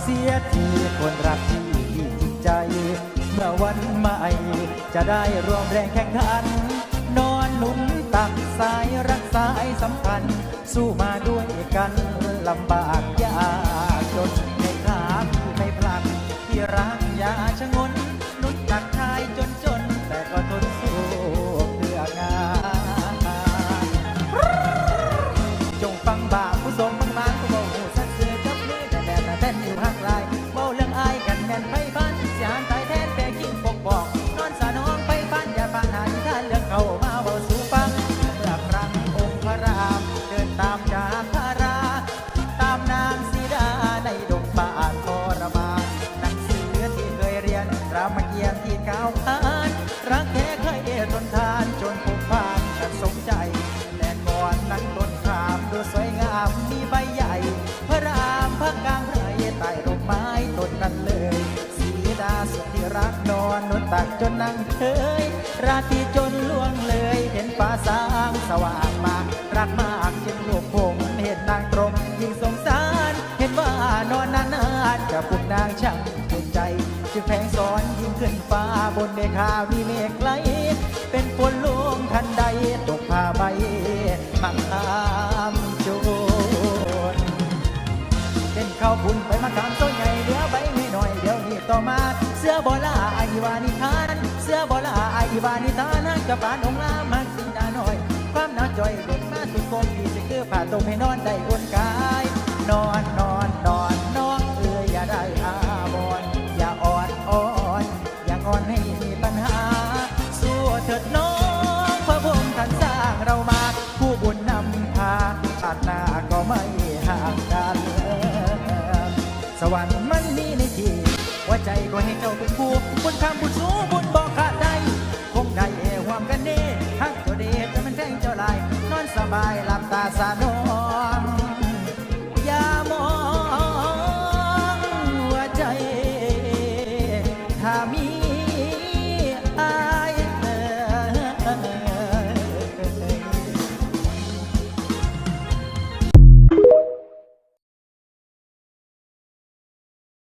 เสียทีคนรักที่จริงใจ เมื่อวันใหม่ จะได้รวมแรงแข่งขัน นอนหนุนตักสายรักสายสัมพันธ์สู้มาด้วยกันลำบากยาก ท้เคยทนทานจนผูกพันกันสมใจ แต่ก่อนนั้นต้นขามดูสวยงามมีใบใหญ่ พระรามพระกลางไรใต้ร่มไม้ต้นนั้นเลย สีดาสุดที่รักนอนนนตักจนนั่งเคย ราตรีจนล่วงเลย เห็นฟ้าสางสว่างมา รักมากจึงลูกผมเห็นนางตรงยิ่งสงสาร เห็นว่านอนนานๆจะพวกนางช่างถูกใจ จึงแพงสอนยิ่งขึ้นฟ้าบนเมฆามีเมฆไหล เข้าวบุญไปมาถามต้นใหญ่เหลือใบไม่หน่อยเดี๋ยวนี้ต่อมาเสื้อบอลาไอวานิทาน เสื้อบอลาไอวานิทานนักกับปานองลามักสินาหน่อย ความหนาวจ่อยเด็กมาสุดโกมที่สิคือผ้าตรงให้นอนได้อุ่นกาย นอนนอน สวรรค์มันมีในที่หัวใจก็ให้เจ้าเป็นผู้บุญคำบุญสูงบุญบอกขาดใดคงได้เอหวามกันเน่ฮักเจ้ามกัน